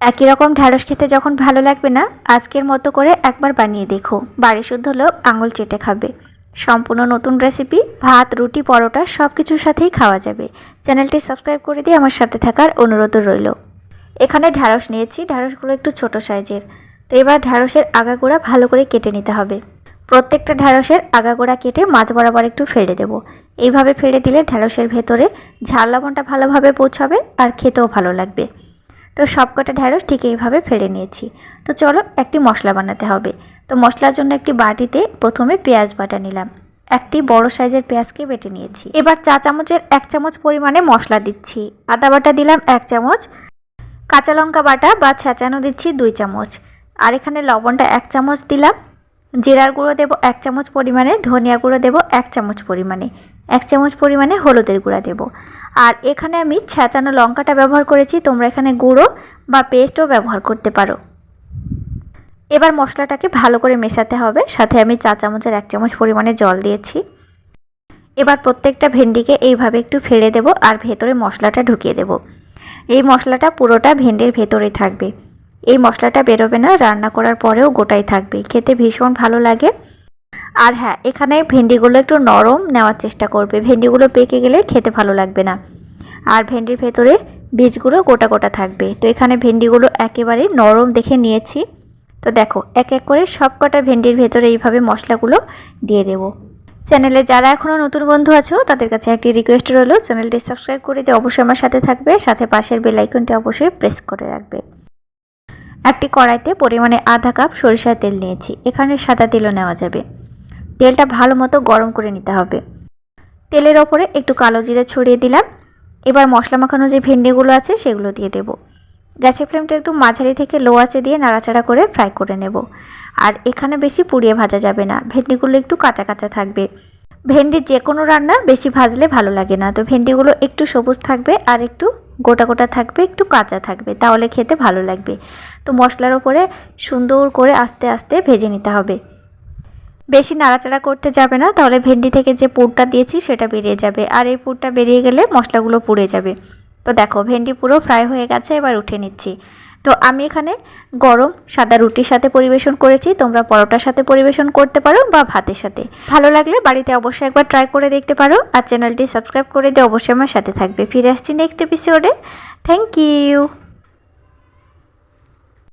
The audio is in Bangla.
একই রকম ঢ্যাঁড়স খেতে যখন ভালো লাগবে না, আজকের মতো করে একবার বানিয়ে দেখো। বাড়ি শুদ্ধ লোক আঙুল চেটে খাবে। সম্পূর্ণ নতুন রেসিপি ভাত, রুটি, পরোটা সব কিছুর সাথেই খাওয়া যাবে। চ্যানেলটি সাবস্ক্রাইব করে দিয়ে আমার সাথে থাকার অনুরোধ রইল। এখানে ঢ্যাঁড়স নিয়েছি, ঢ্যাঁড়সগুলো একটু ছোট সাইজের। তো এবার ঢ্যাঁড়সের আগাগোড়া ভালো করে কেটে নিতে হবে। প্রত্যেকটা ঢ্যাঁড়সের আগাগোড়া কেটে মাছ বরাবর একটু ফেলে দেব। এইভাবে ফেলে দিলে ঢ্যাঁড়সের ভেতরে ঝাল লবণটা ভালোভাবে পৌঁছাবে আর খেতেও ভালো লাগবে। তো সবকটা ঢ্যাঁড়স ঠিক এইভাবে ফেলে নিয়েছি। তো চলো একটি মশলা বানাতে হবে। তো মশলার জন্য একটি বাটিতে প্রথমে পেঁয়াজ বাটা নিলাম। একটি বড় সাইজের পেঁয়াজকে বেটে নিয়েছি। এবার চা চামচের এক চামচ পরিমাণে মশলা দিচ্ছি। আদা বাটা দিলাম এক চামচ। কাঁচা লঙ্কা বাটা বা ছেঁচানো দিচ্ছি দুই চামচ। আর এখানে লবণটা এক চামচ দিলাম। জিরার গুঁড়ো দেবো এক চামচ পরিমাণে, ধনিয়া গুঁড়ো দেবো এক চামচ পরিমাণে, এক চামচ পরিমাণে হলুদের গুঁড়া দেবো। আর এখানে আমি ছেঁচানো লঙ্কাটা ব্যবহার করেছি, তোমরা এখানে গুঁড়ো বা পেস্টও ব্যবহার করতে পারো। এবার মশলাটাকে ভালো করে মেশাতে হবে, সাথে আমি চা চামচের এক চামচ পরিমাণে জল দিয়েছি। এবার প্রত্যেকটা ভেন্ডিকে এইভাবে একটু ফেলে দেব আর ভেতরে মশলাটা ঢুকিয়ে দেব। এই মশলাটা পুরোটা ভেন্ডির ভেতরেই থাকবে। এই মশলাটা বেরোবে না, রান্না করার পরেও গোটাই থাকবে। খেতে ভীষণ ভালো লাগে। আর হ্যাঁ এখানে ভেন্ডিগুলো একটু নরম নেওয়ার চেষ্টা করবে। ভেন্ডিগুলো পেকে গেলে খেতে ভালো লাগবে না। আর ভেন্ডির ভেতরে বীজগুলো গোটা গোটা থাকবে। তো এখানে ভেন্ডিগুলো একেবারে নরম দেখে নিয়েছি। তো দেখো, এক এক করে সব কটা ভেন্ডির ভেতরে এইভাবে মশলাগুলো দিয়ে দেব। চ্যানেলে যারা এখনও নতুন বন্ধু আছো, তাদের কাছে একটি রিকোয়েস্ট রইল, চ্যানেলটি সাবস্ক্রাইব করে দিয়ে অবশ্যই আমার সাথে থাকবে। সাথে পাশের বেল আইকনটি অবশ্যই প্রেস করে রাখবে। একটি কড়াইতে পরিমাণে আধা কাপ সরিষার তেল নিয়েছি। এখানে সাদা তেলও নেওয়া যাবে। তেলটা ভালো মতো গরম করে নিতে হবে। তেলের ওপরে একটু কালো জিরে ছড়িয়ে দিলাম। এবার মশলা মাখানো যে ভেন্ডিগুলো আছে, সেগুলো দিয়ে দেব। গ্যাসের ফ্লেমটা একটু মাঝারি থেকে লো আঁচে দিয়ে নাড়াচাড়া করে ফ্রাই করে নেব। আর এখানে বেশি পুড়িয়ে ভাজা যাবে না। ভেন্ডিগুলো একটু কাঁচা কাঁচা থাকবে। ভেন্ডির যে কোনো রান্না বেশি ভাজলে ভালো লাগে না। তো ভেন্ডিগুলো একটু সবুজ থাকবে আর একটু গোটা গোটা থাকবে, একটু কাঁচা থাকবে, তাহলে খেতে ভালো লাগবে। তো মশলার ওপরে সুন্দর করে আস্তে আস্তে ভেজে নিতে হবে। বেশি নাড়াচাড়া করতে যাবে না, তাহলে ভেন্ডি থেকে যে পুরটা দিয়েছি সেটা বেরিয়ে যাবে। আর এই পুরটা বেরিয়ে গেলে মশলাগুলো পুড়ে যাবে। তো দেখো, ভেন্ডি পুরো ফ্রাই হয়ে গেছে, এবার উঠে নিচ্ছি। তো আমি এখানে গরম, সাদা রুটির সাথে পরিবেশন করেছি। তোমরা পরোটার সাথে পরিবেশন করতে পারো বা ভাতের সাথে। ভালো লাগলে বাড়িতে অবশ্যই একবার ট্রাই করে দেখতে পারো আর চ্যানেলটি সাবস্ক্রাইব করে দিয়ে অবশ্যই আমার সাথে থাকবে। ফিরে আসছি নেক্সট এপিসোডে থ্যাংক ইউ